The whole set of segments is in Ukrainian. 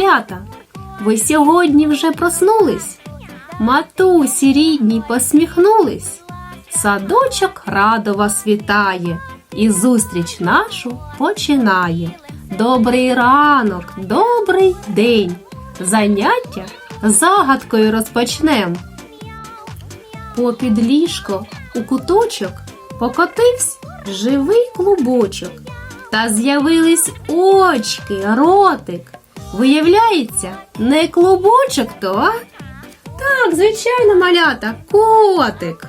Малята, ви сьогодні вже проснулись? Матусі рідні посміхнулись. Садочок радо вас вітає і зустріч нашу починає. Добрий ранок, добрий день. Заняття загадкою розпочнем. Попід ліжко у куточок покотився живий клубочок. Та з'явились очки, ротик. Виявляється, не клубочок то, а? Так, звичайно, малята, котик.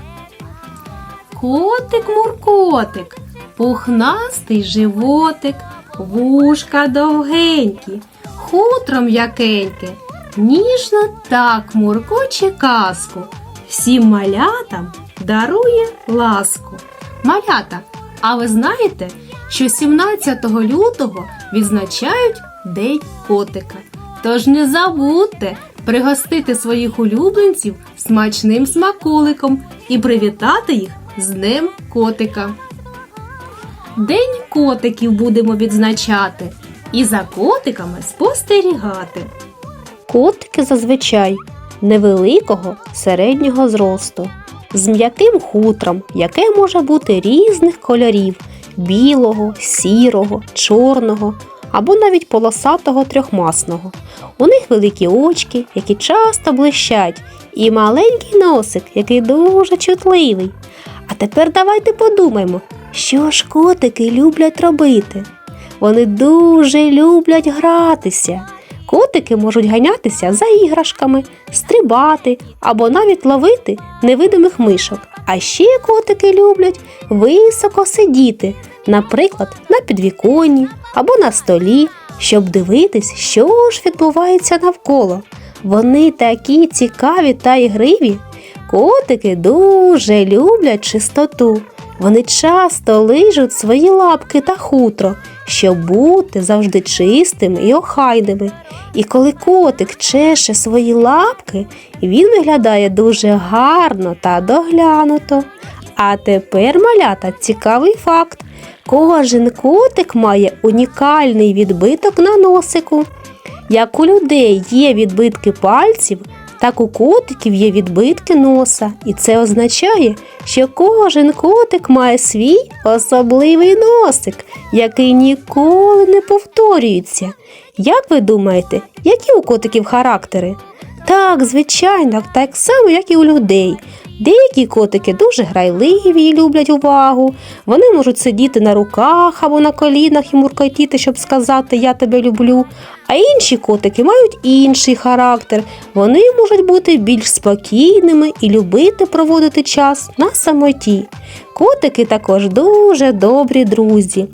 Котик муркотик, пухнастий животик, вушка довгенькі, хутро м'якеньке, ніжно так муркоче казку, всім малятам дарує ласку. Малята, а ви знаєте, що 17 лютого відзначають День котика. Тож не забудьте пригостити своїх улюбленців смачним смаколиком і привітати їх з Днем котика. День котиків будемо відзначати і за котиками спостерігати. Котики зазвичай невеликого середнього зросту, з м'яким хутром, яке може бути різних кольорів білого, сірого, чорного або навіть полосатого трьохмасного. У них великі очки, які часто блищать, і маленький носик, який дуже чутливий. А тепер давайте подумаємо, що ж котики люблять робити. Вони дуже люблять гратися. Котики можуть ганятися за іграшками, стрибати або навіть ловити невидимих мишок. А ще котики люблять високо сидіти, наприклад, на підвіконні або на столі, щоб дивитись, що ж відбувається навколо. Вони такі цікаві та ігриві. Котики дуже люблять чистоту. Вони часто лижуть свої лапки та хутро, щоб бути завжди чистими і охайними. І коли котик чеше свої лапки, він виглядає дуже гарно та доглянуто. А тепер, малята, цікавий факт. Кожен котик має унікальний відбиток на носику. Як у людей є відбитки пальців, так у котиків є відбитки носа, і це означає, що кожен котик має свій особливий носик, який ніколи не повторюється. Як ви думаєте, які у котиків характери? Так, звичайно, так само, як і у людей. Деякі котики дуже грайливі і люблять увагу. Вони можуть сидіти на руках або на колінах і муркотіти, щоб сказати Я тебе люблю. А інші котики мають інший характер. Вони можуть бути більш спокійними і любити проводити час на самоті. Котики також дуже добрі друзі.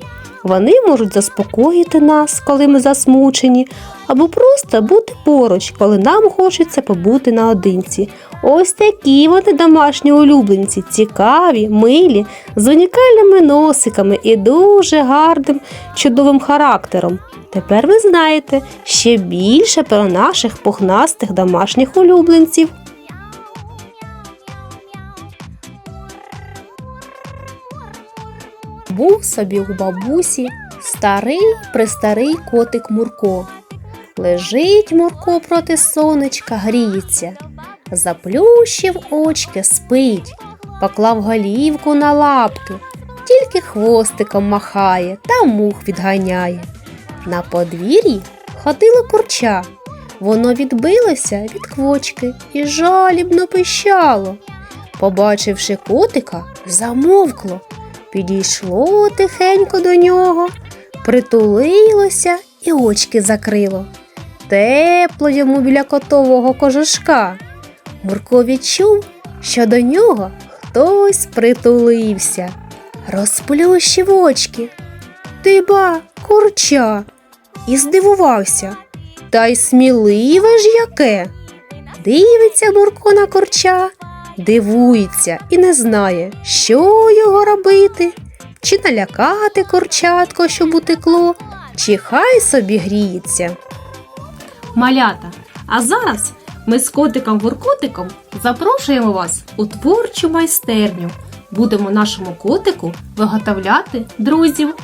Вони можуть заспокоїти нас, коли ми засмучені, або просто бути поруч, коли нам хочеться побути наодинці. Ось такі вони домашні улюбленці, цікаві, милі, з унікальними носиками і дуже гарним, чудовим характером. Тепер ви знаєте ще більше про наших пухнастих домашніх улюбленців. Був собі у бабусі старий престарий котик Мурко. Лежить Мурко проти сонечка, гріється, заплющив очки, спить, поклав голівку на лапки, тільки хвостиком махає та мух відганяє. На подвір'ї ходило курча. Воно відбилося від квочки і жалібно пищало. Побачивши котика, замовкло, підійшло тихенько до нього, притулилося і очки закрило. Тепло йому біля котового кожушка. Мурко відчув, що до нього хтось притулився, розплющив очки. Ти ба, курча, і здивувався. Та й сміливе ж яке. Дивиться Мурко на курча, дивується і не знає, що його робити, чи налякати курчатко, щоб утекло, чи хай собі гріється. Малята, а зараз ми з котиком Гуркотиком запрошуємо вас у творчу майстерню. Будемо нашому котику виготовляти друзів.